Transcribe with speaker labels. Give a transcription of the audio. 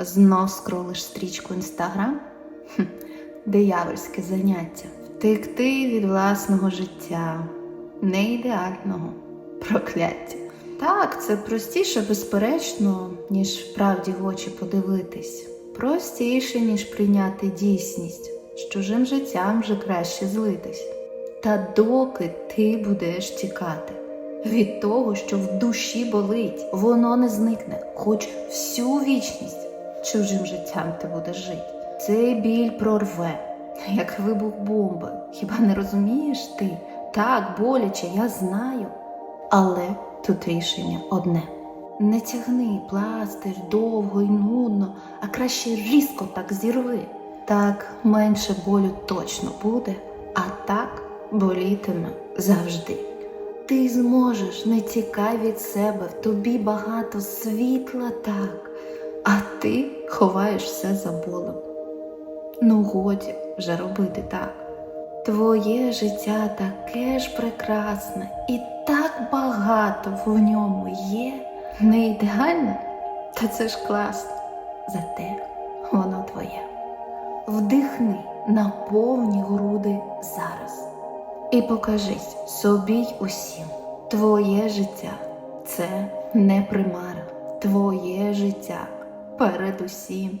Speaker 1: Знов скролиш стрічку інстаграм? Диявольське заняття. Втекти від власного життя, не ідеального прокляття. Так, це простіше, безперечно, ніж вправді в очі подивитись. Простіше, ніж прийняти дійсність. З чужим життям вже краще злитись. Та доки ти будеш тікати від того, що в душі болить, воно не зникне, хоч всю вічність чужим життям ти будеш жити. Цей біль прорве, як вибух бомби. Хіба не розумієш ти? Так, боляче, я знаю. Але тут рішення одне. Не тягни пластир довго й нудно, а краще різко так зірви. Так менше болю точно буде, а так болітиме завжди. Ти зможеш, не тікай від себе, в тобі багато світла так, а ти ховаєш все за болем. Ну, годі вже робити так. Твоє життя таке ж прекрасне і так багато в ньому є. Не ідеальне, та це ж класно. Зате воно твоє. Вдихни на повні груди зараз і покажись собі й усім. Твоє життя це не примара, твоє життя передусім.